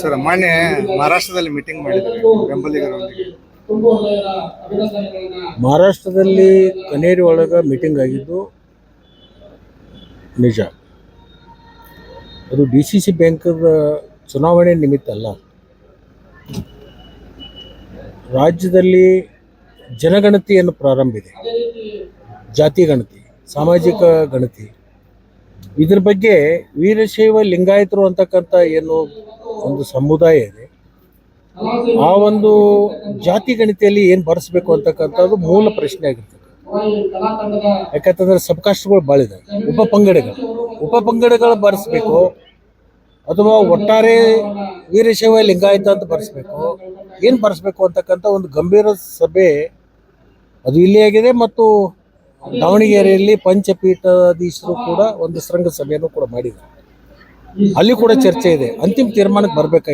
Sir, ಮೊನ್ನೆ ಮಹಾರಾಷ್ಟ್ರದಲ್ಲಿ meeting ಮಾಡಿದ್ದಾರೆ, ಬೆಂಬಲಿಗರೊಂದಿಗೆ. ಮಹಾರಾಷ್ಟ್ರದಲ್ಲಿ ಕನೇರಿ ಒಳಗೆ ಮೀಟಿಂಗ್ ಆಗಿದ್ದು ನಿಜ. ಅದು ಡಿ ಸಿ ಸಿ ಬ್ಯಾಂಕದ ಚುನಾವಣೆ ನಿಮಿತ್ತ ಅಲ್ಲ. ರಾಜ್ಯದಲ್ಲಿ ಜನಗಣತಿಯನ್ನು ಪ್ರಾರಂಭಿದೆ ಜಾತಿ ಗಣತಿ, ಸಾಮಾಜಿಕ ಗಣತಿ. ಇದ್ರ ಬಗ್ಗೆ ವೀರಶೈವ ಲಿಂಗಾಯತರು ಅಂತಕ್ಕಂಥ ಏನು ಒಂದು ಸಮುದಾಯ ಇದೆ, ಆ ಒಂದು ಜಾತಿ ಗಣಿತೆಯಲ್ಲಿ ಏನು ಬರೆಸ್ಬೇಕು ಅಂತಕ್ಕಂಥದ್ದು ಮೂಲ ಪ್ರಶ್ನೆ ಆಗಿರ್ತದೆ. ಯಾಕಂತಂದ್ರೆ ಸಬ್ಕಾಸ್ಟ್ಗಳು ಭಾಳ ಇದೆ ಉಪ ಪಂಗಡಗಳು. ಉಪ ಪಂಗಡಗಳು ಬರೆಸ್ಬೇಕು ಅಥವಾ ಒಟ್ಟಾರೆ ವೀರಶೈವ ಲಿಂಗಾಯತ ಅಂತ ಬರೆಸ್ಬೇಕು. ಏನು ಬರೆಸ್ಬೇಕು ಅಂತಕ್ಕಂಥ ಒಂದು ಗಂಭೀರ ಸಭೆ ಅದು ಇಲ್ಲಿ ಆಗಿದೆ ಮತ್ತು ದಾವಣಗೆರೆಯಲ್ಲಿ ಪಂಚಪೀಠಾಧೀಶರು ಕೂಡ ಒಂದು ಶೃಂಗ ಸಭೆಯನ್ನು ಕೂಡ ಮಾಡಿದ್ದಾರೆ. ಅಲ್ಲಿ ಕೂಡ ಚರ್ಚೆ ಇದೆ. ಅಂತಿಮ ತೀರ್ಮಾನಕ್ಕೆ ಬರಬೇಕಾಗಿದೆ